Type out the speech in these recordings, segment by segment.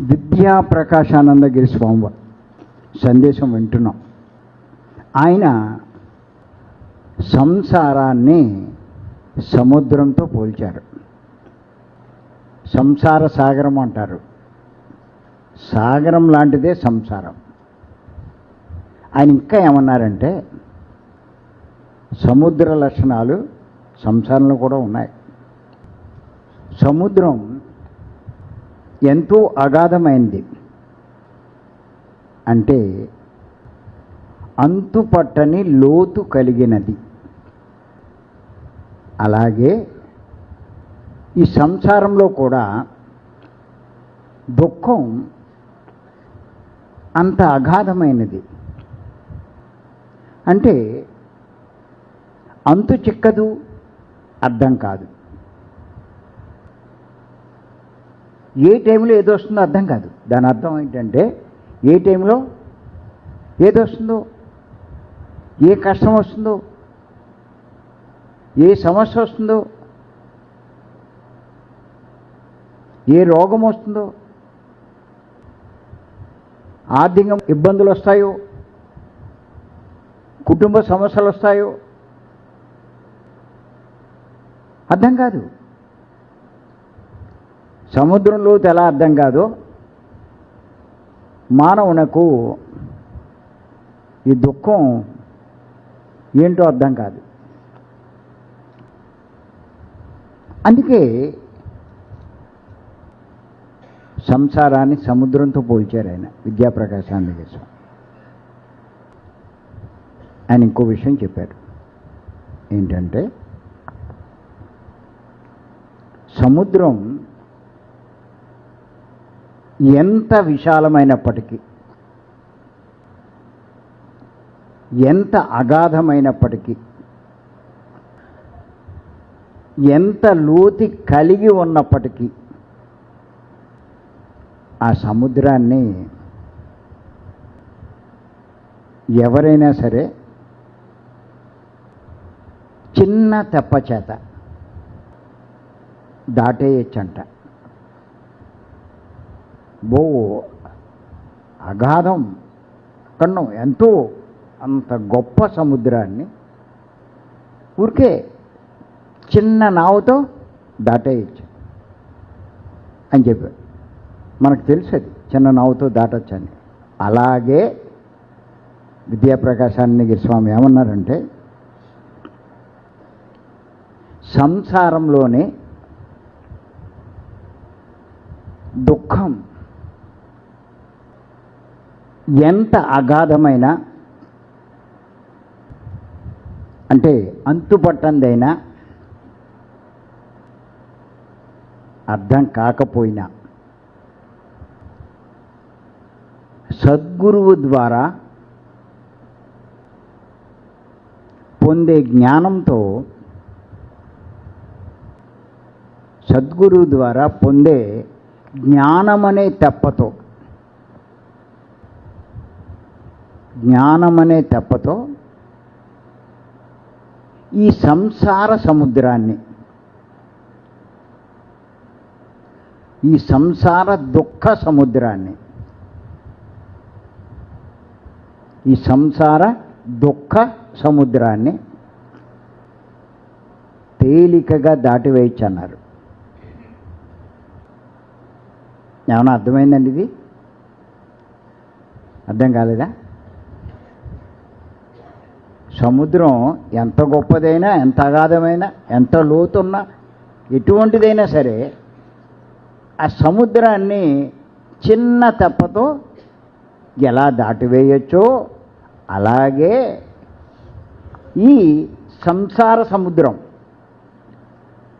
విద్యా ప్రకాశానందగిరి స్వామివారు. సందేశం వింటున్నాం. ఆయన సంసారాన్ని సముద్రంతో పోల్చారు. సంసార సాగరం అంటారు. సాగరం లాంటిదే సంసారం. ఆయన ఇంకా ఏమన్నారంటే సముద్ర లక్షణాలు సంసారంలో కూడా ఉన్నాయి. సముద్రం ఎంతో అగాధమైంది. అంటే అంతుపట్టని లోతు కలిగినది. అలాగే ఈ సంసారంలో కూడా దుఃఖం అంత అగాధమైనది. అంటే అంతు చిక్కదు అర్థం కాదు. ఏ టైంలో ఏదో వస్తుందో అర్థం కాదు. దాని అర్థం ఏంటంటే ఏ టైంలో ఏది వస్తుందో ఏ కష్టం వస్తుందో ఏ సమస్య వస్తుందో ఏ రోగం వస్తుందో ఆర్థిక ఇబ్బందులు వస్తాయో కుటుంబ సమస్యలు వస్తాయో అర్థం కాదు. సముద్రంలో ఎలా అర్థం కాదో. మానవునకు ఈ దుఃఖం ఏంటో అర్థం కాదు. అందుకే సంసారాన్ని సముద్రంతో పోల్చారు ఆయన విద్యాప్రకాశాన్ని చేశాం ఆయన ఇంకో విషయం చెప్పారు. ఏంటంటే సముద్రం ఎంత విశాలమైనప్పటికీ ఎంత అగాధమైనప్పటికీ ఎంత లోతి కలిగి ఉన్నప్పటికీ ఆ సముద్రాన్ని ఎవరైనా సరే చిన్న తెప్పచేత దాటేయచ్చంట. బో అగాధం కన్నం ఎంతో అంత గొప్ప సముద్రాన్ని ఊరికే చిన్న నావుతో దాటేయచ్చు అని చెప్పారు. మనకు తెలుసు అది చిన్న నావుతో దాటొచ్చని. అలాగే విద్యాప్రకాశాన్ని స్వామి ఏమన్నారంటే సంసారంలోనే దుఃఖం ఎంత అగాధమైన అంటే అంతుపట్టందైనా అర్థం కాకపోయినా సద్గురువు ద్వారా పొందే జ్ఞానంతో సద్గురువు ద్వారా పొందే జ్ఞానమనే తెప్పతో జ్ఞానమనే తెప్పతో ఈ సంసార సముద్రాన్ని ఈ సంసార దుఃఖ సముద్రాన్ని ఈ సంసార దుఃఖ సముద్రాన్ని తేలికగా దాటివేయచ్చు అన్నారు ఏమైనా అర్థమైందండి ఇది? అర్థం కాలేదా? సముద్రం ఎంత గొప్పదైనా ఎంత అగాధమైనా ఎంత లోతున్నా ఎటువంటిదైనా సరే ఆ సముద్రాన్ని చిన్న తెప్పతో ఎలా దాటివేయచ్చో అలాగే ఈ సంసార సముద్రం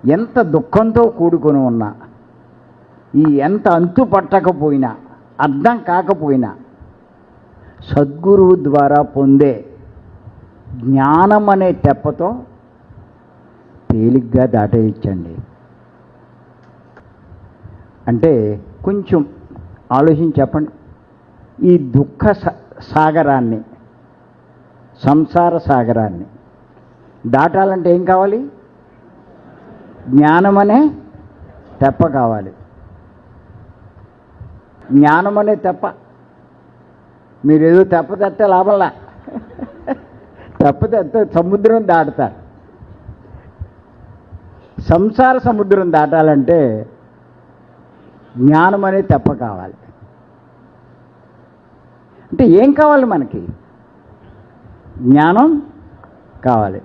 ఎంత దుఃఖంతో కూడుకొని ఉన్నా ఈ ఎంత అంతు పట్టకపోయినా అర్థం కాకపోయినా సద్గురువు ద్వారా పొందే జ్ఞానం అనే తెప్పతో తేలిగ్గా దాటేయచ్చండి. అంటే కొంచెం ఆలోచించి చెప్పండి. ఈ దుఃఖ సాగరాన్ని సంసార సాగరాన్ని దాటాలంటే ఏం కావాలి? జ్ఞానం అనే తెప్ప కావాలి. జ్ఞానం అనే తెప్ప. మీరు ఏదో తెప్ప తెస్తే లాభంలా తప్పితే సముద్రం దాటుతారు. సంసార సముద్రం దాటాలంటే జ్ఞానం అనేది తప్ప కావాలి. అంటే ఏం కావాలి మనకి? జ్ఞానం కావాలి.